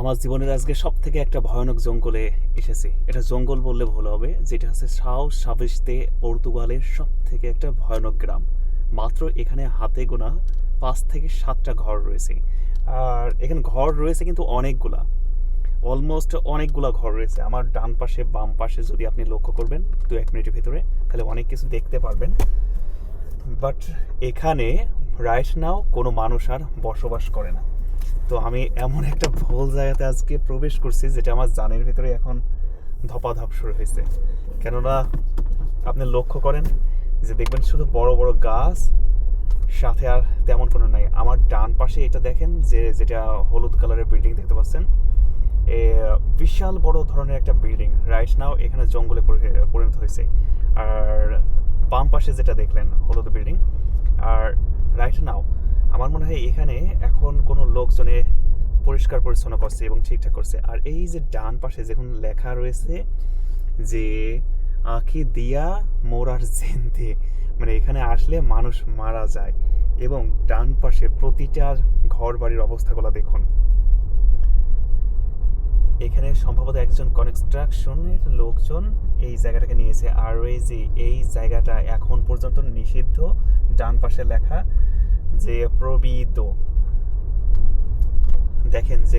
আমার জীবনের আজকে সব থেকে একটা ভয়ানক জঙ্গলে এসেছি। এটা জঙ্গল বললে ভুল হবে, যেটা হচ্ছে সাও সাবেস্তে, পর্তুগালের সব থেকে একটা ভয়ানক গ্রাম। মাত্র এখানে হাতে গোনা পাঁচ থেকে সাতটা ঘর রয়েছে। আর এখানে ঘর রয়েছে কিন্তু অনেকগুলা। অলমোস্ট অনেকগুলা ঘর রয়েছে। আমার ডান পাশে, বাম পাশে যদি আপনি লক্ষ্য করবেন, দু এক মিনিটের ভিতরে, তাহলে অনেক কিছু দেখতে পারবেন। বাট এখানে রাইট নাও কোনো মানুষ আর বসবাস করে না। তো আমি এমন একটা ভুল জায়গাতে আজকে প্রবেশ করছি যেটা আমার জানের ভিতরে এখন ধপাধপ শুরু হয়েছে। কেননা আপনি লক্ষ্য করেন যে দেখবেন শুধু বড় বড় গাছ, সাথে আর তেমন কোনো নাই। আমার ডান পাশে এটা দেখেন যে যেটা হলুদ কালারের বিল্ডিং দেখতে পাচ্ছেন, এ বিশাল বড় ধরনের একটা বিল্ডিং। রাইট নাও এখানে জঙ্গলে পরিণত হয়েছে। আর বাম পাশে যেটা দেখলেন হলুদ বিল্ডিং, আর রাইট নাও আমার মনে হয় এখানে এখন কোনো লোকজনে পরিষ্কার পরিচ্ছন্ন করছে এবং ঠিকঠাক করছে। আর এই যে ডান পাশে যখন লেখা রয়েছে যে, আঁখি দিয়া মোরার জেন্তে মানে এখানে আসলে মানুষ মারা যায় এবং ডান পাশে প্রতিটা ঘর বাড়ির অবস্থাগুলো দেখুন। এখানে সম্ভবত একজন কনস্ট্রাকশনের লোকজন এই জায়গাটাকে নিয়েছে। আর এই যে, এই জায়গাটা এখন পর্যন্ত নিষিদ্ধ। ডান পাশে লেখা যে প্রবিদ দেখেন যে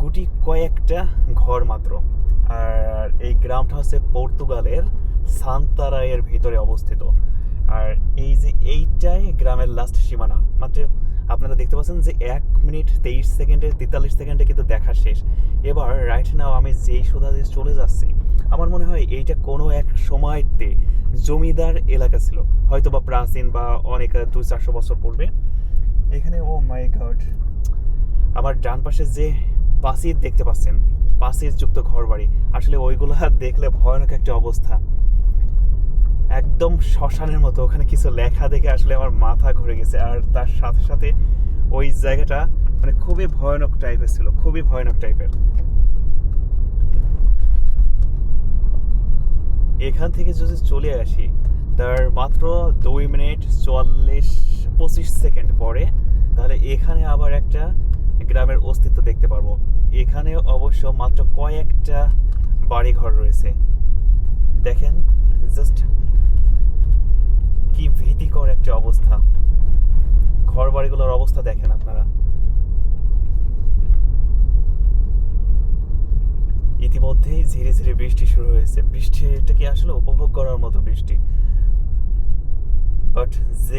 গুটি কয়েকটা ঘর মাত্র। আর এই গ্রামটা হচ্ছে পর্তুগালের সান্তারায়ের ভিতরে অবস্থিত। আর এই যে এইটাই গ্রামের লাস্ট সীমানা। মাত্র আপনারা দেখতে পাচ্ছেন যে এক মিনিট তেইশ সেকেন্ডে, তেতাল্লিশ সেকেন্ডে কিন্তু দেখা শেষ। এবার রাইট নাও আমি যেই সোজা দিয়ে চলে যাচ্ছি, আমার মনে হয় এইটা কোনো এক সময়তে জমিদার এলাকা ছিল। হয়তো বা প্রাচীন বা অনেক দুই, চারশো বছর পূর্বে। এখানে, ও মাই গড, আমার ডান পাশে যে পাসির দেখতে পাচ্ছেন পাসির যুক্ত ঘর বাড়ি আসলে ওইগুলো দেখলে ভয়ানক একটা অবস্থা। একদম শ্মশানের মতো, ওখানে কিছু লেখা দেখে আসলে আমার মাথা ঘুরে গেছে। আর তার সাথে সাথে ওই জায়গাটা মানে খুবই ভয়ানক টাইপের ছিল, খুবই ভয়ানক টাইপের এখান থেকে যদি চলে আসি, তার মাত্র দুই মিনিট চুয়াল্লিশ পঁচিশ সেকেন্ড পরে, তাহলে এখানে আবার একটা গ্রামের অস্তিত্ব দেখতে পারব। এখানে অবশ্য মাত্র কয়েকটা বাড়িঘর রয়েছে। দেখেন জাস্ট কি ভীতিকর একটা অবস্থা। ঘর বাড়িগুলোর অবস্থা দেখেন আপনারা। ইতিমধ্যেই ধীরে ধীরে বৃষ্টি শুরু হয়েছে। বৃষ্টিটা কি আসলে উপভোগ করার মতো বৃষ্টি? বাট যে